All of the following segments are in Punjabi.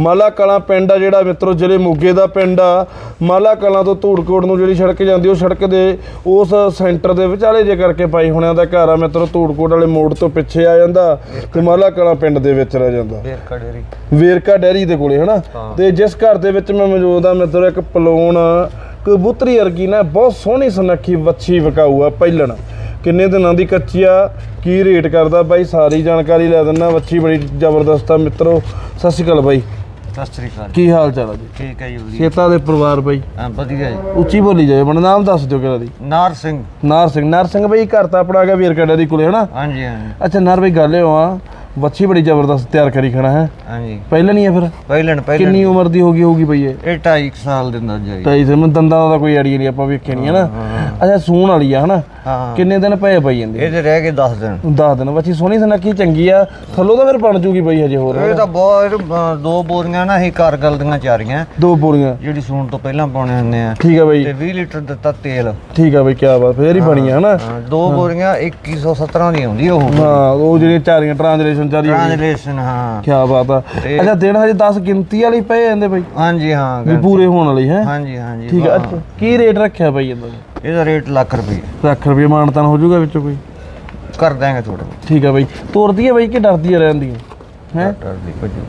ਮਾਲਾ ਕਲਾਂ ਪਿੰਡ ਆ ਜਿਹੜਾ ਮਿੱਤਰੋ ਜਿਹੜੇ ਮੋਗੇ ਦਾ ਪਿੰਡ ਆ। ਮਾਲਾ ਕਲਾਂ ਤੋਂ ਧੂੜਕੋਟ ਨੂੰ ਜਿਹੜੀ ਸੜਕ ਜਾਂਦੀ ਉਹ ਸੜਕ ਦੇ ਉਸ ਸੈਂਟਰ ਦੇ ਵਿਚਾਲੇ ਜੇ ਕਰਕੇ ਪਾਈ ਹੋਣਿਆਂ ਦਾ ਘਰ ਆ। ਮਿੱਤਰੋ ਧੂੜਕੋਟ ਵਾਲੇ ਮੋੜ ਤੋਂ ਪਿੱਛੇ ਆ ਜਾਂਦਾ ਤੇ ਮਾਲਾ ਕਲਾਂ ਪਿੰਡ ਦੇ ਵਿੱਚ ਰਹਿ ਜਾਂਦਾ। ਫੇਰ ਕੜੇਰੀ ਵੇਰਕਾ ਡੈਰੀ ਦੇ ਕੋਲੇ ਹਨਾ। ਤੇ ਜਿਸ ਘਰ ਦੇ ਵਿੱਚ ਮੈਂ ਮੌਜੂਦ ਆ ਮਿੱਤਰੋ ਇੱਕ ਪਲੂਣ ਕਬੂਤਰੀ ਵਰਗੀ ਨਾ ਬਹੁਤ ਸੋਹਣੀ ਸੁਨੱਖੀ ਵੱਛੀ ਵਿਕਾਊ ਆ ਪਹਿਲਣ ਕਿੰਨੇ ਦਿਨਾਂ ਦੀ ਕੱਚੀ ਆ ਕੀ ਰੇਟ ਕਰਦਾ ਬਾਈ? ਸਾਰੀ ਜਾਣਕਾਰੀ ਲੈ ਦਿੰਦਾ। ਵੱਛੀ ਬੜੀ ਜ਼ਬਰਦਸਤ ਆ ਮਿੱਤਰੋ। ਸਤਿ ਸ਼੍ਰੀ ਅਕਾਲ ਬਾਈ। ਸਤਿ ਸ੍ਰੀ ਅਕਾਲ ਕੀ ਹਾਲ ਚਾਲ ਆ ਜੀ? ਠੀਕ ਹੈ ਜੀ ਵਧੀਆ। ਖੇਤਾਂ ਦੇ ਪਰਿਵਾਰ ਬਾਈ। ਹਾਂ, ਵਧੀਆ ਜੀ। ਉੱਚੀ ਬੋਲੀ ਜਾਏ ਬਣ ਨਾਮ ਦੱਸ ਦਿਓ ਕਿਹੜਾ ਦੀ ਨਾਰ ਸਿੰਘ। ਨਾਰ ਸਿੰਘ। ਨਾਰ ਸਿੰਘ ਬਾਈ ਘਰ ਤਾਂ ਆਪਣਾ ਆ ਗਿਆ ਵੇਰਕਾ ਡੈਰੀ ਕੋਲੇ ਹਨਾ? ਹਾਂਜੀ ਹਾਂਜੀ। ਅੱਛਾ ਨਾਰ ਬਾਈ ਗੱਲ ਇਹ ਆ ਵੱਛੀ ਬੜੀ ਜ਼ਬਰਦਸਤ ਤਿਆਰ ਕਰੀ ਖੜਾ ਹੈ? ਹਾਂਜੀ। ਪਹਿਲਾਂ ਨਹੀਂ ਆ ਫਿਰ? ਪਹਿਲਣ ਪਹਿਲਣ। ਕਿੰਨੀ ਉਮਰ ਦੀ ਹੋ ਗਈ ਹੋਊਗੀ ਬਈ ਇਹ? ਇਹ 2.5 ਸਾਲ ਦੇ ਅੰਦਾਜ਼ਾ ਜੀ। ਢਾਈ ਸੇ ਮੈਂ ਦੰਦਾਂ ਦਾ ਕੋਈ ਆਈਡੀਆ ਨਹੀਂ ਆਪਾਂ ਵੇਖੇ ਨਹੀਂ ਹਨਾ? ਅੱਛਾ ਸੂਣ ਵਾਲੀ ਆ ਹਨਾ? ਹਾਂ ਕਿੰਨੇ ਦਿਨ ਪਏ ਪਈ ਜਾਂਦੇ? ਇਹਦੇ ਰਹਿ ਗਏ 10 ਦਿਨ। 10 ਦਿਨ। ਬੱਚੀ ਸੋਹਣੀ ਸੁਨੱਖੀ ਚੰਗੀ ਆ? ਥੱਲੋਂ ਤਾਂ ਫਿਰ ਬਣ ਜੂਗੀ ਬਈ ਹਜੇ ਹੋਰ ਇਹ ਤਾਂ ਬਹੁਤ ਦੋ ਬੋਰੀਆਂ ਨਾ ਹੀ ਕਾਰਗਲ ਦੀਆਂ ਚਾਰੀਆਂ। ਦੋ ਪੂਰੀਆਂ ਜਿਹੜੀ ਸੂਣ ਤੋਂ ਪਹਿਲਾਂ ਪਾਉਣੇ ਹੁੰਦੇ ਆ। ਠੀਕ ਆ ਬਈ। ਤੇ 20 ਲੀਟਰ ਦਿੱਤਾ ਤੇਲ। ਠੀਕ ਆ ਬਈ ਕੀ ਬਾਤ ਫੇਰ ਹੀ ਬਣੀ ਆ ਹਨਾ? ਦੋ ਬੋਰੀਆਂ 2117 ਦੀ ਆਉਂਦੀ ਉਹ। ਹਾਂ ਉਹ ਜਿਹੜੀਆਂ ਚਾਰੀਆਂ ਟ੍ਰਾਂਜਲੇਸ਼ਨ ਚਾਰੀ ਟ੍ਰਾਂਸਲੇਸ਼ਨ ਹਾਂ। ਕੀ ਬਾਤ ਆ। ਅੱਛਾ ਦਿਨ ਹਜੇ 10 ਗਿਣਤੀ ਵਾਲੀ ਪਏ ਜਾਂਦੇ ਬਈ? ਹਾਂਜੀ ਹਾਂ ਵੀ ਪੂਰੇ ਹੋਣ ਵਾਲੀ ਹੈ? ਹਾਂਜੀ ਹਾਂਜੀ ਠੀਕ ਆ ਕੀ ਰੇਟ ਰੱਖਿਆ ਬਈ ਇਹਦਾ? ਇਹਦਾ ਰੇਟ ਲੱਖ ਰੁਪਏ। ਲੱਖ ਰੁਪਏ ਮਾਨਤਾਨ ਹੋ ਜਾਊਗਾ ਵਿੱਚੋਂ ਕੋਈ। ਕਰ ਦਾਂਗੇ ਥੋੜਾ ਠੀਕ ਆ ਬਈ। ਤੋਰਦੀ ਆ ਬਈ ਕਿ ਡਰਦੀ ਆ ਰਹਿੰਦੀ ਹੈ? ਡਾਕਟਰ ਦੀ ਭੱਜੂ।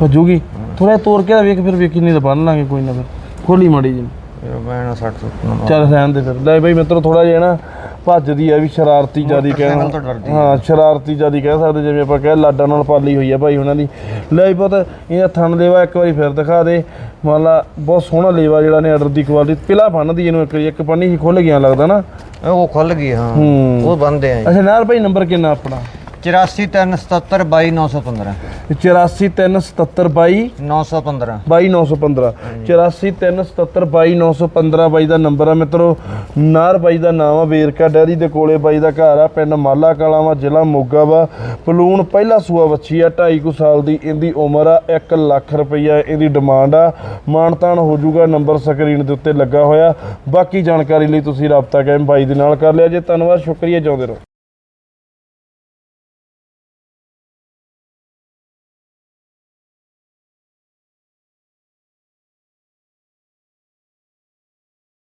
ਭੱਜੂਗੀ? ਥੋੜਾ ਤੋਰ ਕੇ ਵੇਖ ਫਿਰ ਵੇਖੀ ਨਹੀਂ ਤਾਂ ਬੰਨ ਲਾਂਗੇ ਕੋਈ ਨਾ ਫਿਰ। ਖੋਲੀ ਮਾੜੀ ਜੀ ਮੈਂ ਨਾ 60 ਸੁੱਟਣਾ ਚੱਲ ਰਹਿਣ ਦੇ ਫਿਰ। ਲੈ ਬਈ ਮਿੱਤਰੋ ਥੋੜਾ ਜਿਹਾ ਨਾ ਭੱਜਦੀ ਆ ਵੀ ਸ਼ਰਾਰਤੀ ਜਿਆਦੀ ਮੋਟਰਸਾਈਕਲ ਤੋਂ ਕਹਿ ਡਰਦੀ ਹਾਂ ਸ਼ਰਾਰਤੀ ਜਿਆਦੀ ਕਹਿ ਸਕਦੇ ਜਿਵੇਂ ਆਪਾਂ ਕਹਿ ਲਾਡਾ ਨਾਲ ਪਾਲੀ ਹੋਈ ਆ ਭਾਈ ਉਹਨਾਂ ਦੀ। ਲੈ ਪੁੱਤ ਇਹਦਾ ਥਣ ਲੇਵਾ ਇੱਕ ਵਾਰੀ ਫਿਰ ਦਿਖਾ ਦੇ। ਮੰਨ ਲਾ ਬਹੁਤ ਸੋਹਣਾ ਲੇਵਾ ਜਿਹੜਾ ਨੇ ਆਰਡਰ ਦੀ ਕੁਆਲਿਟੀ ਪਿਲਾ ਬੰਨਦੀ ਇਹਨੂੰ ਇੱਕ ਵਾਰੀ ਇੱਕ ਪੰਨੀ ਹੀ ਖੁੱਲ ਗਿਆ ਲੱਗਦਾ ਨਾ। ਇਹ ਉਹ ਖੁੱਲ ਗਈ ਹਾਂ। ਹੂੰ। ਉਹ ਬੰਦੇ ਆ ਅੱਛਾ ਨਾਲ ਭਾਈ ਨੰਬਰ ਕਿੰਨਾ ਆਪਣਾ? 84377 8437722 915 22915 8437722 ਬਾਈ ਦਾ ਨੰਬਰ ਆ ਮਿੱਤਰੋ। ਨਾਰ ਬਾਈ ਦਾ ਨਾਮ ਆ ਵੇਰਕਾ ਡੈਰੀ ਦੇ ਕੋਲੇ ਬਾਈ ਦਾ ਘਰ ਆ ਪਿੰਡ ਮਾਲਾ ਕਲਾਂ ਵਾ ਜ਼ਿਲ੍ਹਾ ਮੋਗਾ ਵਾ। ਪਲੂਣ ਪਹਿਲਾ ਸੂਆ ਬੱਚੀ ਆ 2.5 ਕੁ ਸਾਲ ਦੀ ਇਹਦੀ ਉਮਰ ਆ 1 ਲੱਖ ਰੁਪਈਆ ਇਹਦੀ ਡਿਮਾਂਡ ਆ। ਮਾਨਤਾਨ ਹੋ ਜਾਊਗਾ ਨੰਬਰ ਸਕਰੀਨ ਦੇ ਉੱਤੇ ਲੱਗਾ ਹੋਇਆ। ਬਾਕੀ ਜਾਣਕਾਰੀ ਲਈ ਤੁਸੀਂ ਰਾਬਤਾ ਕਾਇਮ ਬਾਈ ਦੇ ਨਾਲ ਕਰ ਲਿਆ ਜੇ। ਧੰਨਵਾਦ ਸ਼ੁਕਰੀਆ ਜਿਉਂਦੇ ਰਹੋ।